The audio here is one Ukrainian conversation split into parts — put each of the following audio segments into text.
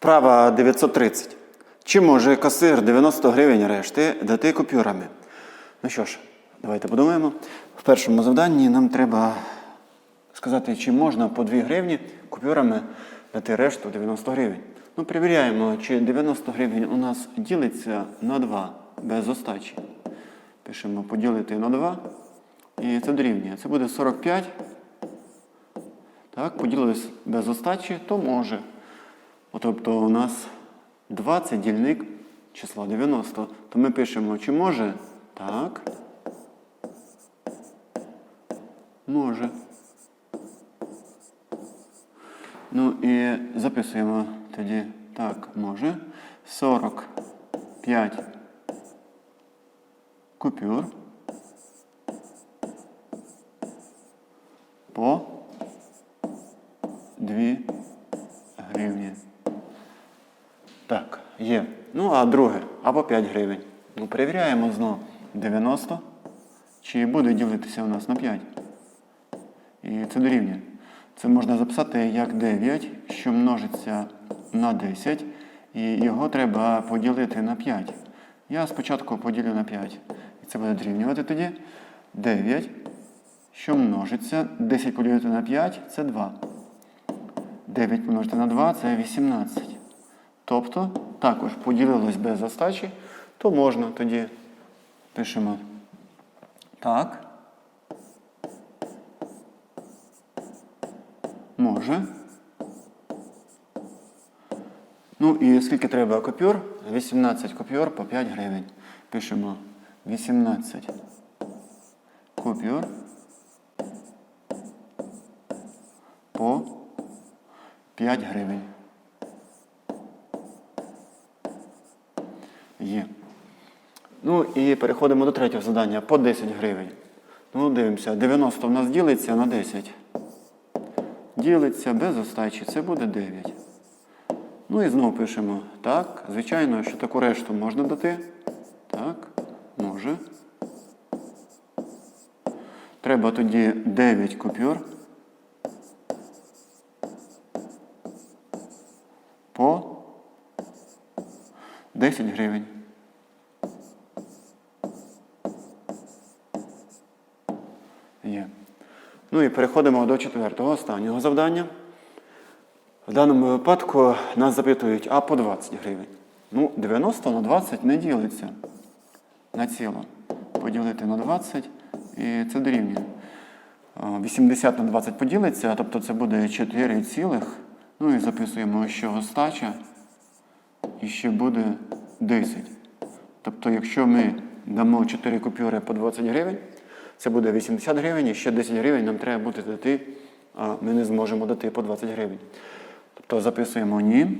Вправа 930. Чи може касир 90 гривень решти дати купюрами? Ну що ж, давайте подумаємо. В першому завданні нам треба сказати, чи можна по 2 гривні купюрами дати решту 90 гривень. Ну, перевіряємо, чи 90 гривень у нас ділиться на 2 без остачі. Пишемо поділити на 2. І це дорівнює. Це буде 45. Так, поділились без остачі, то може. Тобто у нас 20 дільник числа 90. То ми пишемо, чи може? Так. Може. Ну і записуємо тоді так, може. 45 купюр по 2 гривні. Так, є. Ну, а друге, або 5 гривень. Ну, перевіряємо знову 90. Чи буде ділитися у нас на 5? І це дорівнює. Це можна записати як 9, що множиться на 10, і його треба поділити на 5. Я спочатку поділю на 5. І це буде дорівнювати тоді 9, що множиться. 10 поділити на 5 це 2. 9 помножити на 2 це 18. Тобто, також поділилось без остачі, то можна тоді пишемо так. Може. Ну і скільки треба купюр? 18 купюр по 5 гривень. Пишемо 18 купюр по 5 гривень. Є. Ну і переходимо до третього завдання по 10 гривень. Ну, дивимося, 90 в нас ділиться на 10. Ділиться без остачі, це буде 9. Ну і знову пишемо так. Звичайно, що таку решту можна дати. Так, може. Треба тоді 9 купюр. По 10 гривень. Є. Ну і переходимо до четвертого, останнього завдання. В даному випадку нас запитують, а по 20 гривень. Ну, 90 на 20 не ділиться на ціло. Поділити на 20 і це дорівнює. 80 на 20 поділиться, тобто це буде 4 цілих. Ну і записуємо, що остача і ще буде 10. Тобто, якщо ми дамо 4 купюри по 20 гривень, це буде 80 гривень, і ще 10 гривень нам треба буде дати, а ми не зможемо дати по 20 гривень. Тобто записуємо ні.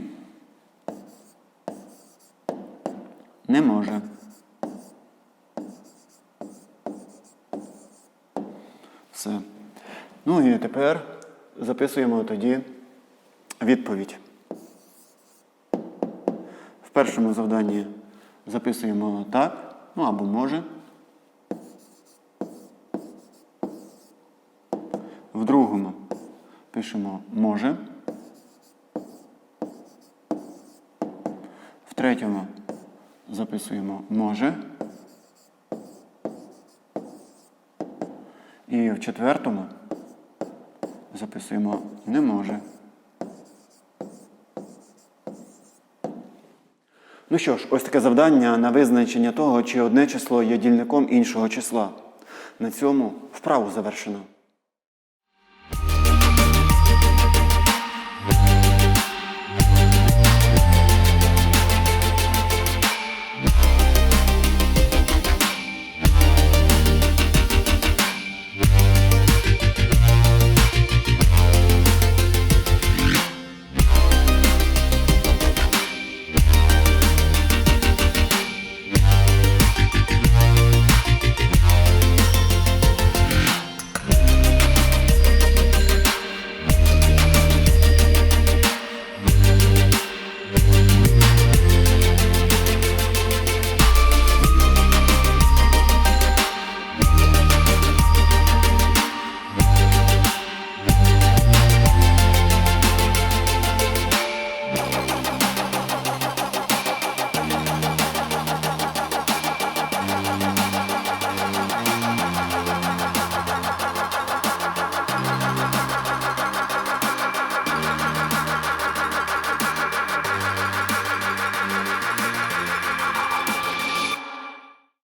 Не може. Все. Ну і тепер записуємо тоді відповідь. В першому завданні записуємо так, ну або може. В другому пишемо може. В третьому записуємо може. І в четвертому записуємо не може. Ну що ж, ось таке завдання на визначення того, чи одне число є дільником іншого числа. На цьому вправу завершено.